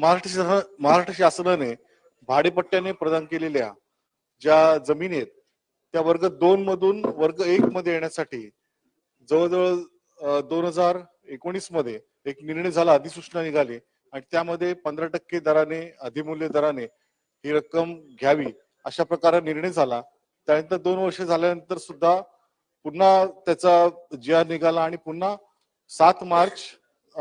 महाराष्ट्र शासन महाराष्ट्र शासनाने भाडेपट्ट्याने प्रदान केलेल्या ज्या जमिनी आहेत त्या वर्ग दोन मधून वर्ग एक मध्ये येण्यासाठी जवळजवळ दोन हजार एकोणीसमध्ये एक निर्णय झाला अधिसूचना निघाली आणि त्यामध्ये पंधरा टक्के दराने अधिमूल्य दराने ही रक्कम घ्यावी अशा प्रकारे निर्णय झाला. त्यानंतर दोन वर्ष झाल्यानंतर सुद्धा पुन्हा त्याचा जिया निघाला आणि पुन्हा सात मार्च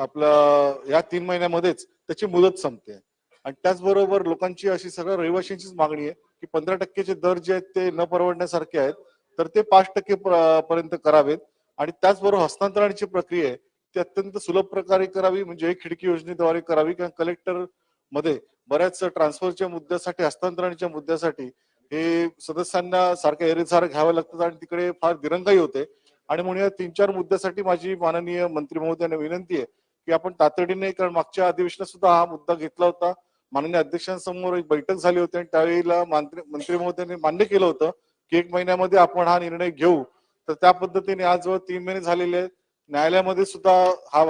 आपलं या तीन महिन्यामध्येच त्याची मुदत संपते. आणि त्याचबरोबर लोकांची अशी सगळ्या रहिवाशांचीच मागणी आहे की पंधरा टक्केचे दर जे आहेत ते न परवडण्यासारखे आहेत तर ते पाच टक्के पर्यंत करावेत. आणि त्याचबरोबर हस्तांतरणाची प्रक्रिया आहे ती अत्यंत सुलभ प्रकारे करावी म्हणजे खिडकी योजनेद्वारे करावी. कारण कलेक्टरमध्ये बऱ्याच ट्रान्सफरच्या मुद्द्यासाठी हस्तांतरणाच्या मुद्द्यासाठी हे सदस्यांना सारख्या एरेसार घ्यावं लागतात आणि तिकडे फार दिरंगाई होते. आणि म्हणून या तीन चार मुद्द्यासाठी माझी माननीय मंत्री महोदयांना विनंती आहे की आपण तातडीने कारण मागच्या अधिवेशनात सुद्धा हा मुद्दा घेतला होता. माननीय अध्यक्षांसमोर एक बैठक झाली होती आणि त्यावेळेला मंत्री महोदयांनी मान्य केलं होतं की एक महिन्यामध्ये आपण हा निर्णय घेऊ. तर त्या पद्धतीने आज जवळ तीन महिने झालेले आहेत. न्यायालयामध्ये सुद्धा हा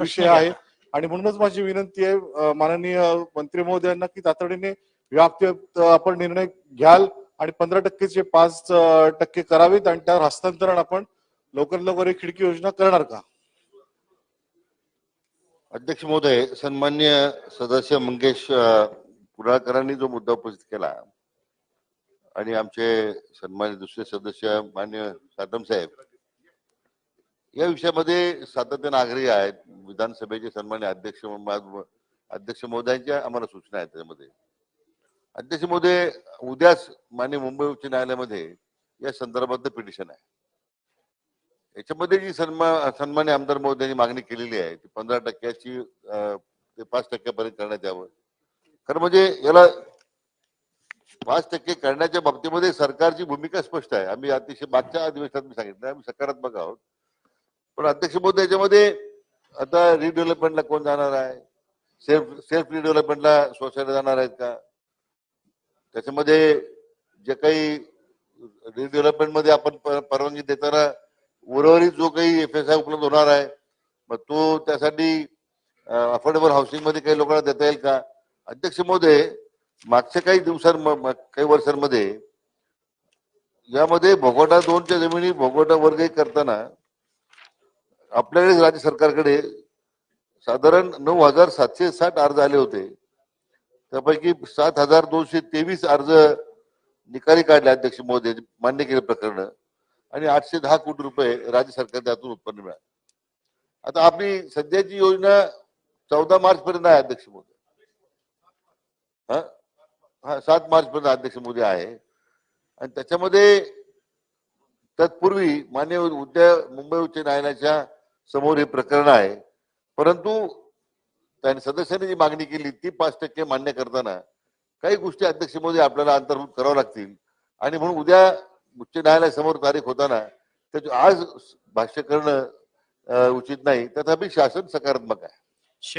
विषय. आहे. आणि म्हणूनच माझी विनंती आहे माननीय मंत्री महोदयांना की तातडीने व्याप्त आपण निर्णय घ्याल आणि पंधरा टक्केचे पाच टक्के करावेत आणि त्यावर हस्तांतरण आपण लवकर लवकर एक खिडकी योजना करणार का? अध्यक्ष महोदय सन्मान्य सदस्य मंगेश अ, कुडाळकरांनी जो मुद्दा उपस्थित केला आणि आमचे सन्मान्य दुसरे सदस्य मान्य साधम साहेब या विषयामध्ये सातत्य नागरिक आहेत. विधानसभेचे सन्मान्य अध्यक्ष अध्यक्ष महोदयांच्या आम्हाला सूचना आहेत त्यामध्ये अध्यक्ष महोदय उद्याच मान्य मुंबई उच्च न्यायालयामध्ये या संदर्भात पिटिशन आहे. याच्यामध्ये जी सन्मान सन्मान्य आमदार महोदयांनी मागणी केलेली आहे ती पंधरा टक्क्याची ते पाच टक्क्यापर्यंत करण्यात यावं. खरं म्हणजे याला पाच टक्के करण्याच्या बाबतीमध्ये सरकारची भूमिका स्पष्ट आहे. आम्ही अतिशय मागच्या अधिवेशनात मी सांगितलं आम्ही सकारात्मक आहोत. पण अध्यक्ष मोदी याच्यामध्ये आता रिडेव्हलपमेंटला कोण जाणार आहे? सेल्फ सेल्फ रिडेव्हलपमेंटला सोसायटी जाणार आहेत का? त्याच्यामध्ये जे काही रिडेव्हलपमेंटमध्ये आपण परवानगी देताना उर्वरित जो काही एफ एस आय उपलब्ध होणार आहे मग तो त्यासाठी अफोर्डेबल हाऊसिंगमध्ये काही लोकांना देता येईल का? अध्यक्ष महोदय मागच्या काही दिवसां काही वर्षांमध्ये यामध्ये भोगोटा दोनच्या जमिनी भोगोटा वर्ग एक करताना आपल्याकडे राज्य सरकारकडे साधारण नऊ हजार सातशे साठ अर्ज आले होते. त्यापैकी सात हजार दोनशे तेवीस अर्ज निकाली काढले अध्यक्ष महोदय मान्य केले प्रकरण आणि आठशे दहा कोटी रुपये राज्य सरकार त्यातून उत्पन्न मिळाले. आता आपली सध्याची योजना चौदा मार्च पर्यंत आहे अध्यक्ष मोदी हा? हा सात मार्च पर्यंत अध्यक्ष मोदी आहे. आणि त्याच्यामध्ये तत्पूर्वी मान्य उद्या मुंबई उच्च न्यायालयाच्या समोर हे प्रकरण आहे. परंतु त्यांनी सदस्यांनी जी मागणी केली ती पाच टक्के मान्य करताना काही गोष्टी अध्यक्ष मोदी आपल्याला अंतर्भूत कराव्या लागतील. आणि म्हणून उद्या उच्च न्यायालयासमोर तारीख होताना त्याचे आज भाष्य करणं उचित नाही. तथापि शासन सकारात्मक आहे.